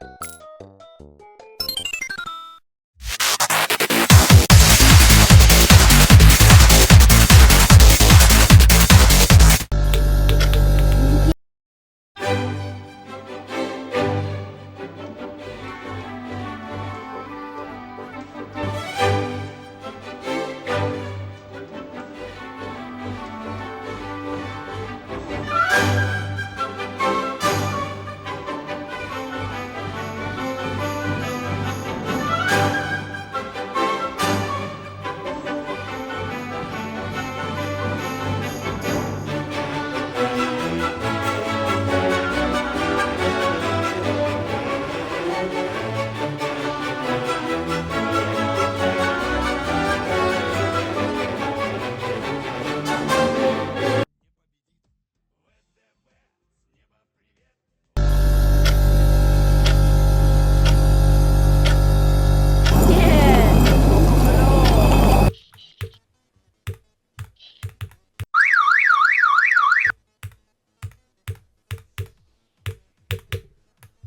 あ。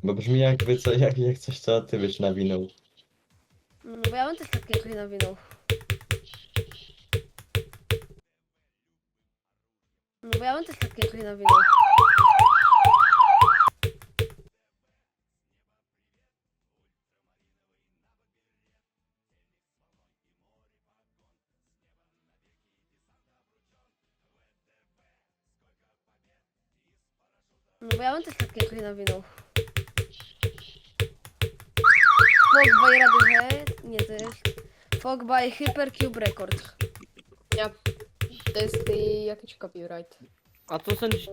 Bo brzmi jakby co, jak, jak coś, co ty byś nawinął. No bo ja bym też tak jakoś nawinął. No bo ja bym też tak jakoś nawinął. No bo ja bym też tak jakoś nawinął. Fog by Radiohead? Nie, to jest... Fog by Hypercube Records. Ja. To jest y, jakiś copyright. A co sądzisz?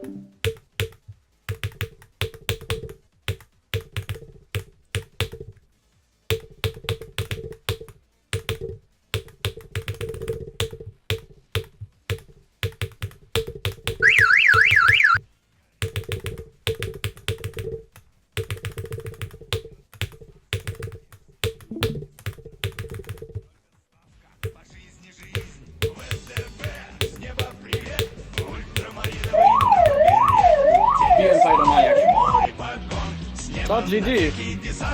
Да, GG.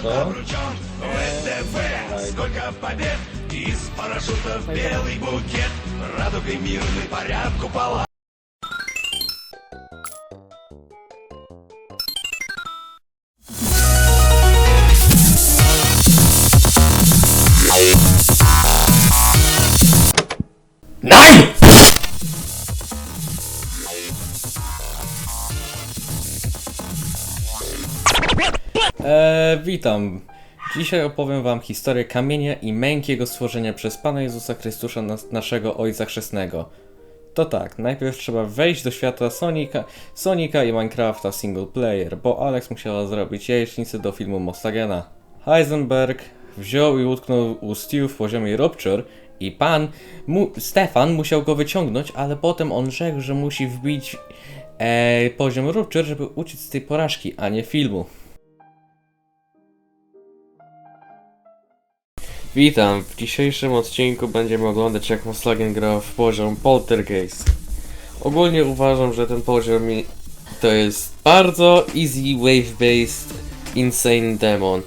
Да. ВДВ, сколько побед, из парашютов белый букет, радугой мирный поряд купола. Nein! Witam. Dzisiaj opowiem wam historię kamienia i mękiego stworzenia przez Pana Jezusa Chrystusa, nas, naszego Ojca Chrzestnego. To tak, najpierw trzeba wejść do świata Sonika, Sonika i Minecrafta single player, bo Alex musiała zrobić jajecznicę do filmu Mostagena. Heisenberg wziął i utknął u Stu w poziomie Rupture i pan mu, Stefan musiał go wyciągnąć, ale potem on rzekł, że musi wbić e, poziom Rupture, żeby uciec z tej porażki, a nie filmu. Witam, w dzisiejszym odcinku będziemy oglądać jak Moslagen gra w poziom Poltergeist. Ogólnie uważam, że ten poziom to jest bardzo easy wave-based insane demon.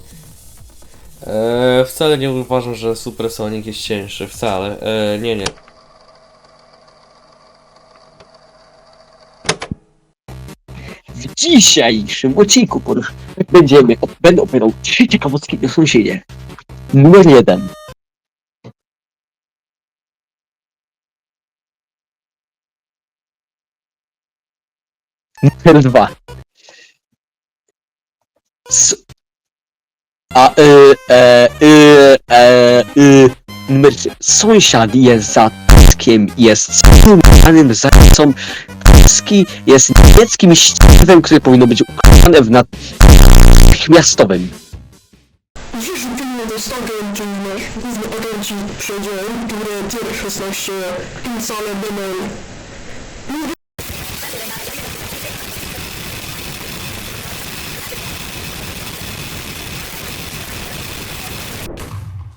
Eee, wcale nie uważam, że Super Sonic jest cięższy, wcale. Eee, nie, nie. W dzisiejszym odcinku będziemy, będę opowiadał trzy ciekawostki o sąsiedzie. Numer jeden. Numer dwa. S a y, e, y, e, y, numer trzy. Sąsiad jest za taskiem, jest zamianym zajęcą Polski jest niemieckim ściwem, które powinno być ukrywane w natychmiastowym. Agenci przedział, które tier 16 Insane Demon.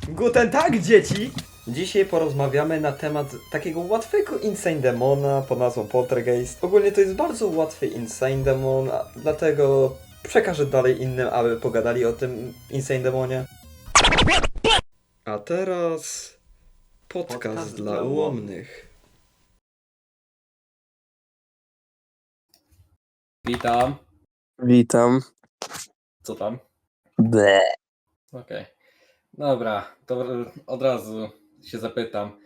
Guten dzieci! Dzisiaj porozmawiamy na temat takiego łatwego Insane Demona pod nazwą Poltergeist. Ogólnie to jest bardzo łatwy Insane Demon, dlatego przekażę dalej innym, aby pogadali o tym Insane Demonie. A teraz podcast, Podcast dla ułomnych. Witam. Witam. Co tam? Ble. Okej. Dobra, to od razu się zapytam.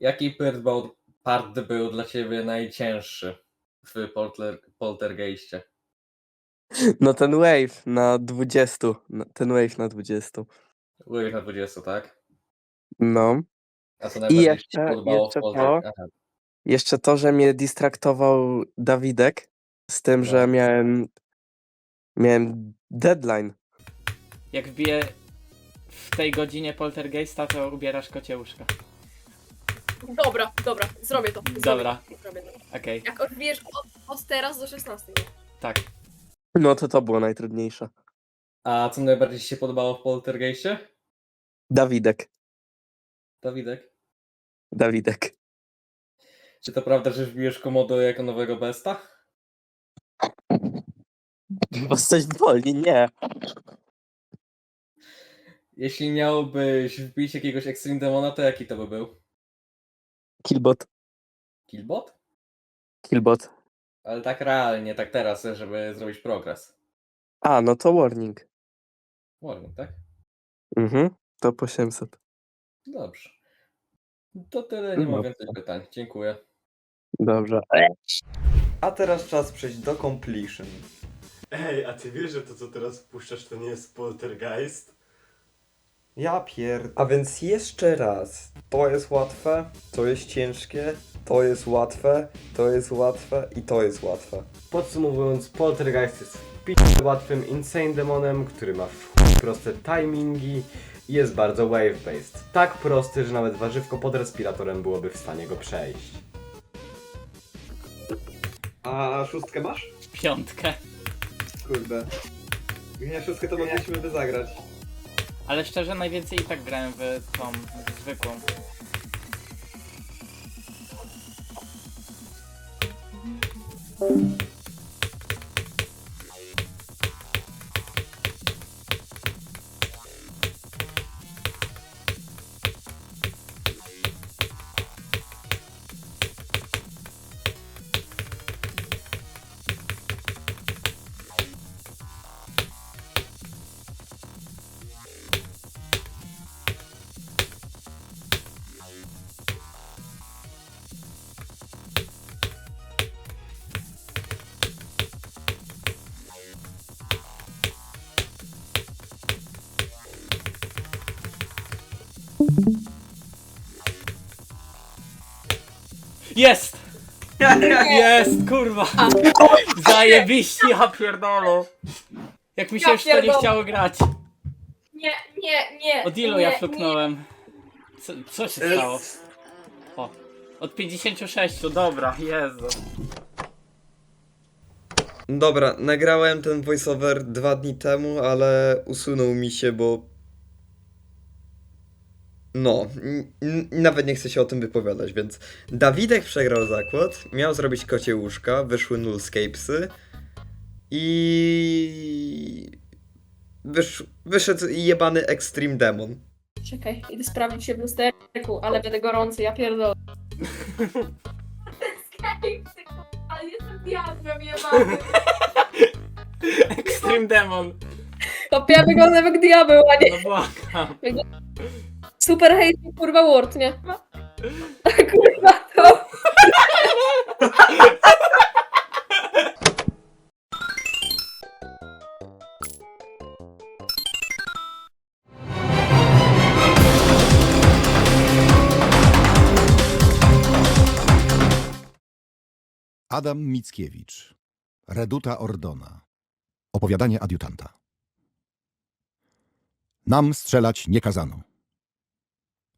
Jaki part był, part był dla ciebie najcięższy w polter, poltergeistie? No ten wave na 20. no, Ten wave na 20. Byłeś na 20, tak? No. A co najbardziej ci się jeszcze- podobało jeszcze to. Aha. Jeszcze to, że mnie distraktował Dawidek z tym, No. że miałem miałem deadline. Jak wbije w tej godzinie poltergeista, to ubierasz kocie łóżka. Dobra, dobra, zrobię to. Zrobię Dobra. To, zrobię to. Okej, Jak odbijesz od, od teraz do 16. nie? tak. No to to było najtrudniejsze. A co najbardziej ci się podobało w poltergeistie? Dawidek. Dawidek? Dawidek. Czy to prawda, że wbijesz komodo jako nowego besta? Coś boli, nie. Jeśli miałbyś wbić jakiegoś Extreme Demona, to jaki to by był? Killbot. Killbot? Killbot. Ale tak realnie, tak teraz, żeby zrobić progres. A, no to warning. Warning, tak? Mhm. Top 800. Dobrze. To tyle, nie mam No. więcej pytań. Dziękuję. Dobrze. A teraz czas przejść do completion. Ej, a ty wiesz, że to co teraz puszczasz to nie jest poltergeist? Ja pier... A więc jeszcze raz. To jest łatwe, to jest ciężkie, to jest łatwe, to jest łatwe i to jest łatwe. Podsumowując, poltergeist jest p- łatwym insane demonem, który ma w chuj proste timingi jest bardzo wave-based. Tak prosty, że nawet warzywko pod respiratorem byłoby w stanie go przejść. A szóstkę masz? Piątkę. Kurde. Nie, szóstkę to mogliśmy by zagrać. Ale szczerze, najwięcej i tak grałem w tą zwykłą. Jest! Jest, kurwa! Zajebiście, ja pierdolę! Jak mi się Ja już to nie pierdolę. chciało grać. Nie, nie, nie. Od ilu nie, ja fluknąłem? Co, co się stało? O, od 56, dobra, Jezu. Dobra, nagrałem ten voiceover dwa dni temu, ale usunął mi się, bo. No, nawet nie chcę się o tym wypowiadać, więc Dawidek przegrał zakład, miał zrobić kocie łóżka, wyszły nullscapesy i wysz, wyszedł jebany Extreme Demon. Czekaj, idę sprawdzić się w lusterku, ale będę gorący, ja pierdolę. Ale jestem diabłem jebany. Extreme Demon. To ja wyglądam jak diabeł, a nie No błagam. Super hate kurwa word, nie? Kurwa to. Adam Mickiewicz. Reduta Ordona. Opowiadanie adiutanta. Nam strzelać nie kazano.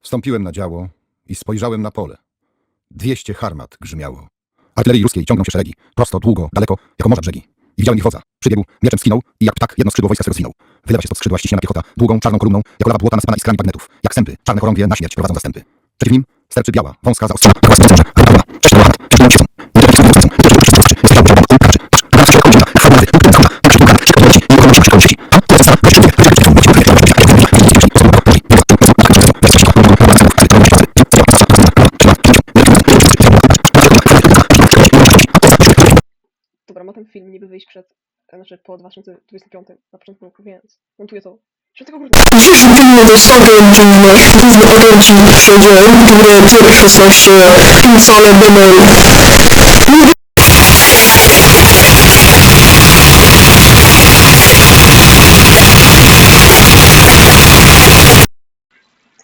Wstąpiłem na działo i spojrzałem na pole. Dwieście harmat grzmiało. Artylerii ruskiej ciągną się szeregi. Prosto, długo, daleko, jako morza brzegi. I widziałem ich wodza. Przybiegł, mieczem skinął i jak ptak jedno skrzydło wojska swego zwinął. Wylewa się spod skrzydła ściśniona piechota, długą, czarną kolumną, jako lawa błota nasypana iskrami bagnetów. Jak sępy, czarne chorągwie na śmierć prowadzą zastępy. Przeciw nim sterczy biała, wąska, zaostrzona, film niby wyjść przed, znaczy po 2025 na początku roku, więc montuję to. 3 grudnia. Dzisiejszy film to saga dziwnych, główny w przedział, które pierwsze są się Insane Demon.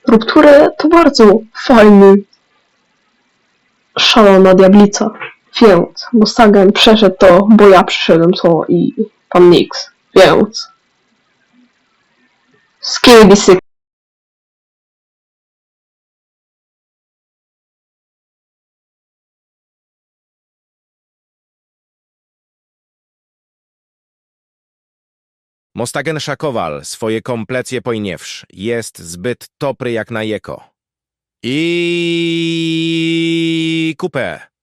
Rupturę to bardzo fajny, szalona diablica. Więc Mustagen przeszedł to, bo ja przyszedłem to i pan Nix. Więc Skibidi syk. Mostagen Szakowal, swoje komplecje pojniewsz, jest zbyt topry jak na jeko. I kupę.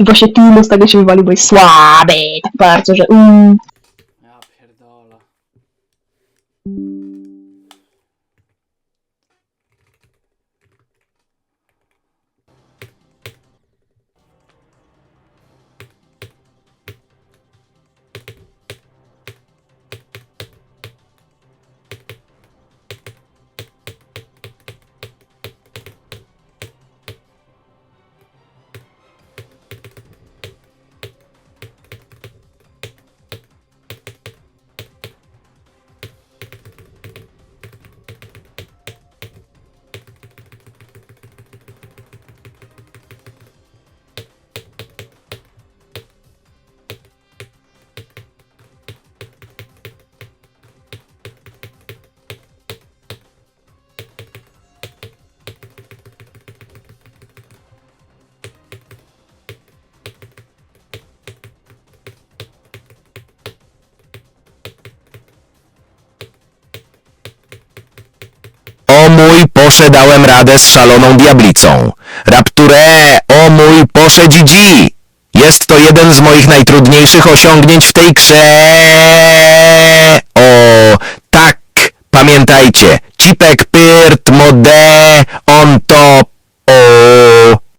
I właśnie Timo z tego się wywalił, bo jest słaby, tak bardzo, że mm. Mój, poszedałem radę z szaloną diablicą. Rapture, o mój, poszedł dzi. Jest to jeden z moich najtrudniejszych osiągnięć w tej grze. O, tak, pamiętajcie, cipek pyrt mode on top